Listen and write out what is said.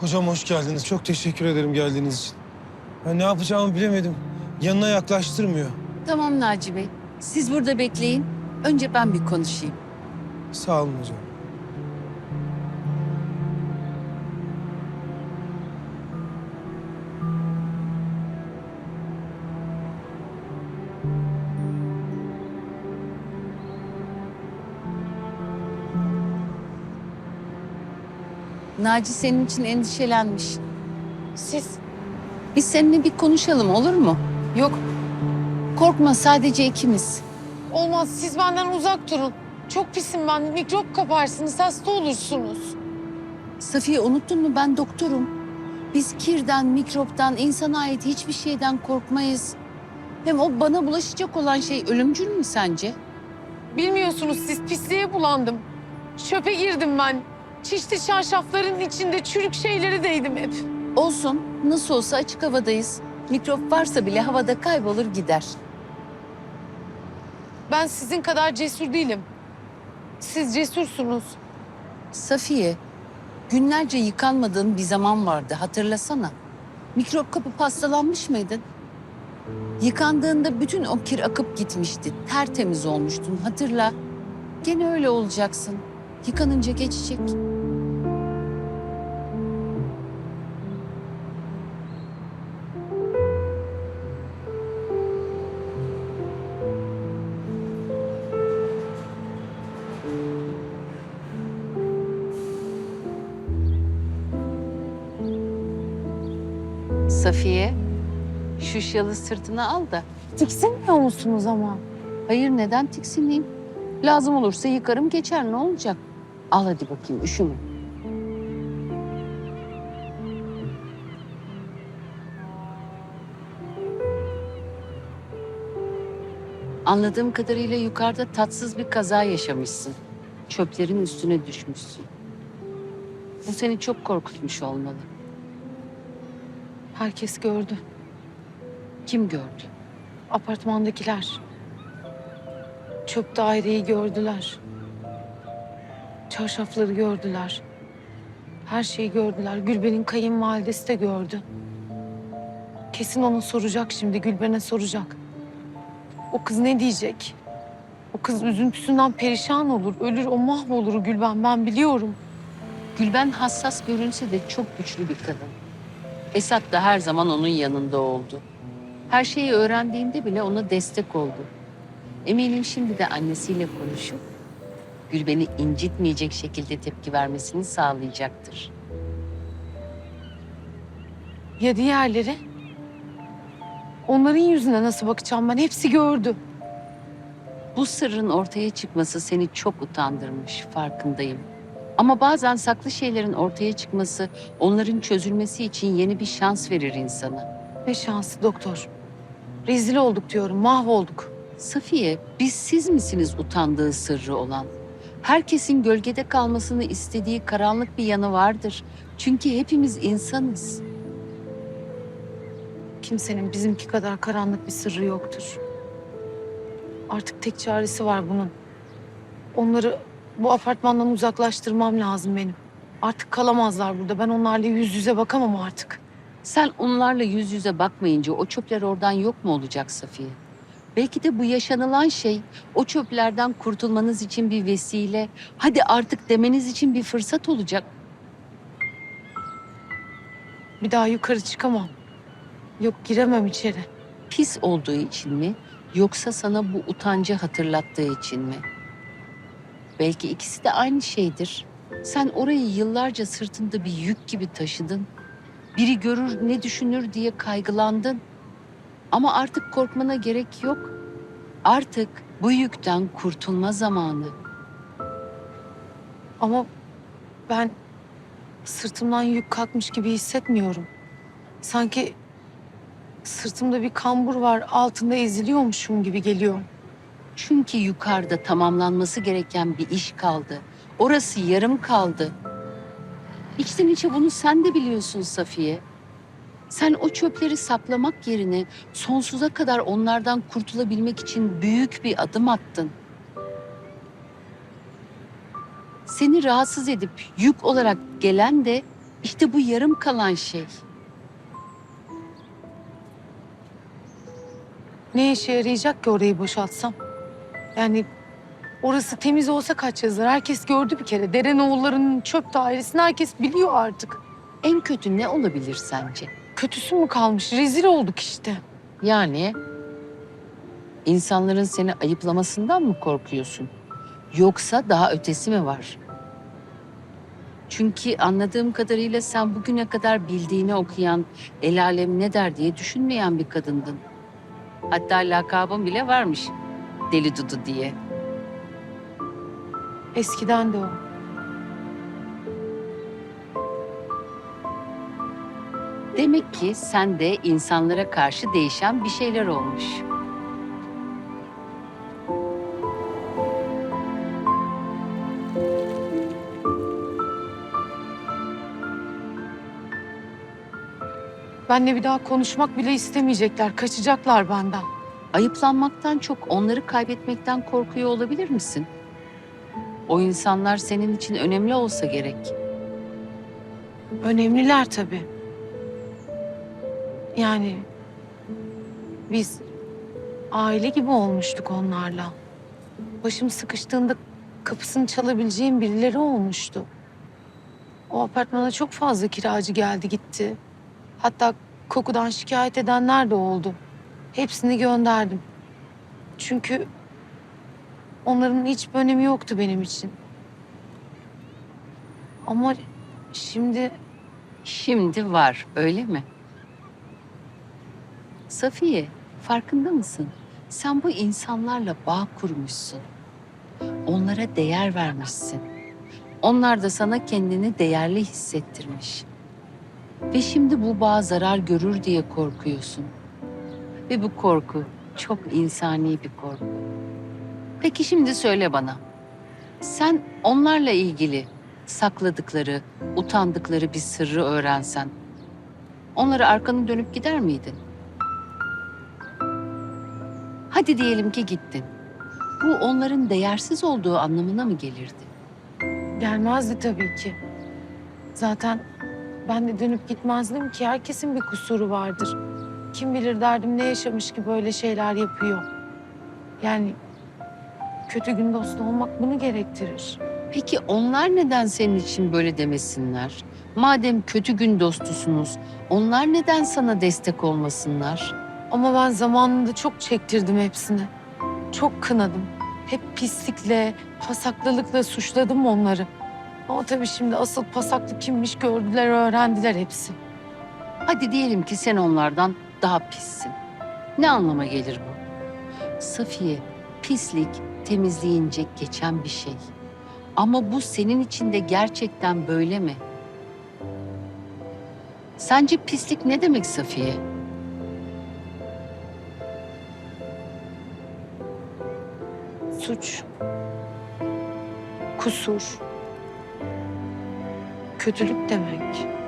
Hocam hoş geldiniz. Çok teşekkür ederim geldiğiniz için. Ben ne yapacağımı bilemedim. Yanına yaklaştırmıyor. Tamam Naci Bey. Siz burada bekleyin. Önce ben bir konuşayım. Sağ olun hocam. Naci senin için endişelenmiş. Siz? Biz seninle bir konuşalım olur mu? Yok Korkma sadece ikimiz. olmaz siz benden uzak durun. Çok pisim ben mikrop kaparsınız hasta olursunuz. Safiye unuttun mu ben doktorum. Biz kirden, mikroptan, insana ait hiçbir şeyden korkmayız. Hem o bana bulaşacak olan şey ölümcül mü sence? Bilmiyorsunuz siz pisliğe bulandım. Çöpe girdim ben. Çişli çarşafların içinde çürük şeyleri değdim hep. Olsun, nasıl olsa açık havadayız. Mikrop varsa bile havada kaybolur gider. Ben sizin kadar cesur değilim. Siz cesursunuz. Safiye, günlerce yıkanmadığın bir zaman vardı hatırlasana. Mikrop kapıp hastalanmış mıydın? Yıkandığında bütün o kir akıp gitmişti. Tertemiz olmuştun hatırla. Gene öyle olacaksın. Yıkanınca geçecek. Safiye, şu şalı sırtına al da. Tiksinmiyor musunuz ama? Hayır neden tiksineyim? Lazım olursa yıkarım geçer ne olacak? Al hadi bakayım üşüme. Anladığım kadarıyla yukarıda tatsız bir kaza yaşamışsın. Çöplerin üstüne düşmüşsün. Bu seni çok korkutmuş olmalı. Herkes gördü. Kim gördü? Apartmandakiler. Çöp daireyi gördüler. Çarşafları gördüler. Her şeyi gördüler. Gülben'in kayınvalidesi de gördü. Kesin ona soracak şimdi. Gülben'e soracak. O kız ne diyecek? O kız üzüntüsünden perişan olur. Ölür, o mahvolur Gülben. Ben biliyorum. Gülben hassas görünse de çok güçlü bir kadın. Esat da her zaman onun yanında oldu. Her şeyi öğrendiğinde bile ona destek oldu. Eminim şimdi de annesiyle konuşup Gülben'i incitmeyecek şekilde tepki vermesini sağlayacaktır. Ya diğerleri? Onların yüzüne nasıl bakacağım ben? Hepsi gördü. Bu sırrın ortaya çıkması seni çok utandırmış, farkındayım. Ama bazen saklı şeylerin ortaya çıkması, onların çözülmesi için yeni bir şans verir insana. Ne şansı doktor. Rezil olduk diyorum, mahvolduk. Safiye, biz siz misiniz utandığı sırrı olan? Herkesin gölgede kalmasını istediği karanlık bir yanı vardır. Çünkü hepimiz insanız. Kimsenin bizimki kadar karanlık bir sırrı yoktur. Artık tek çaresi var bunun. Onları bu apartmandan uzaklaştırmam lazım benim. Artık kalamazlar burada. Ben onlarla yüz yüze bakamam artık. Sen onlarla yüz yüze bakmayınca o çöpler oradan yok mu olacak Safiye? Belki de bu yaşanılan şey o çöplerden kurtulmanız için bir vesile, hadi artık demeniz için bir fırsat olacak. Bir daha yukarı çıkamam. Yok giremem içeri. Pis olduğu için mi yoksa sana bu utancı hatırlattığı için mi? Belki ikisi de aynı şeydir. Sen orayı yıllarca sırtında bir yük gibi taşıdın. Biri görür ne düşünür diye kaygılandın. Ama artık korkmana gerek yok. Artık bu yükten kurtulma zamanı. Ama ben sırtımdan yük kalkmış gibi hissetmiyorum. Sanki sırtımda bir kambur var, altında eziliyormuşum gibi geliyor. Çünkü yukarıda tamamlanması gereken bir iş kaldı. Orası yarım kaldı. İçten içe bunu sen de biliyorsun Safiye. Sen o çöpleri saklamak yerine sonsuza kadar onlardan kurtulabilmek için büyük bir adım attın. Seni rahatsız edip yük olarak gelen de İşte bu yarım kalan şey. Ne işe yarayacak ki orayı boşaltsam? Yani orası temiz olsa kaç yazar? Herkes gördü bir kere. Derenoğulları'nın çöp dairesini herkes biliyor artık. En kötü ne olabilir sence? Kötüsü mü kalmış? Rezil olduk işte. Yani insanların seni ayıplamasından mı korkuyorsun? Yoksa daha ötesi mi var? Çünkü anladığım kadarıyla sen bugüne kadar bildiğini okuyan, el alem ne der diye düşünmeyen bir kadındın. Hatta lakabın bile varmış. Deli Dudu diye. Eskiden de o. Demek ki sende insanlara karşı değişen bir şeyler olmuş. Benle bir daha konuşmak bile istemeyecekler. Kaçacaklar benden. Ayıplanmaktan çok onları kaybetmekten korkuyor olabilir misin? O insanlar senin için önemli olsa gerek. Önemliler tabii. Yani biz aile gibi olmuştuk onlarla. Başım sıkıştığında kapısını çalabileceğim birileri olmuştu. O apartmana çok fazla kiracı geldi gitti. Hatta kokudan şikayet edenler de oldu. Hepsini gönderdim. Çünkü onların hiçbir önemi yoktu benim için. Ama şimdi Şimdi var, öyle mi? Safiye, farkında mısın? Sen bu insanlarla bağ kurmuşsun. Onlara değer vermişsin. Onlar da sana kendini değerli hissettirmiş. Ve şimdi bu bağ zarar görür diye korkuyorsun. Ve bu korku çok insani bir korku. Peki şimdi söyle bana. Sen onlarla ilgili sakladıkları, utandıkları bir sırrı öğrensen, onlara arkanı dönüp gider miydin? Hadi diyelim ki gittin. Bu onların değersiz olduğu anlamına mı gelirdi? Gelmezdi tabii ki. Zaten ben de dönüp gitmezdim ki. Herkesin bir kusuru vardır. Kim bilir derdim ne yaşamış ki böyle şeyler yapıyor. Yani kötü gün dostu olmak bunu gerektirir. Peki onlar neden senin için böyle demesinler? Madem kötü gün dostusunuz, onlar neden sana destek olmasınlar? Ama ben zamanında çok çektirdim hepsini. Çok kınadım. Hep pislikle, pasaklılıkla suçladım onları. Ama tabii şimdi asıl pasaklı kimmiş gördüler, öğrendiler hepsi. Hadi diyelim ki sen onlardan daha pissin. Ne anlama gelir bu? Safiye, pislik temizleyince geçen bir şey. Ama bu senin için de gerçekten böyle mi? Sence pislik ne demek Safiye? Suç, kusur, kötülük demek.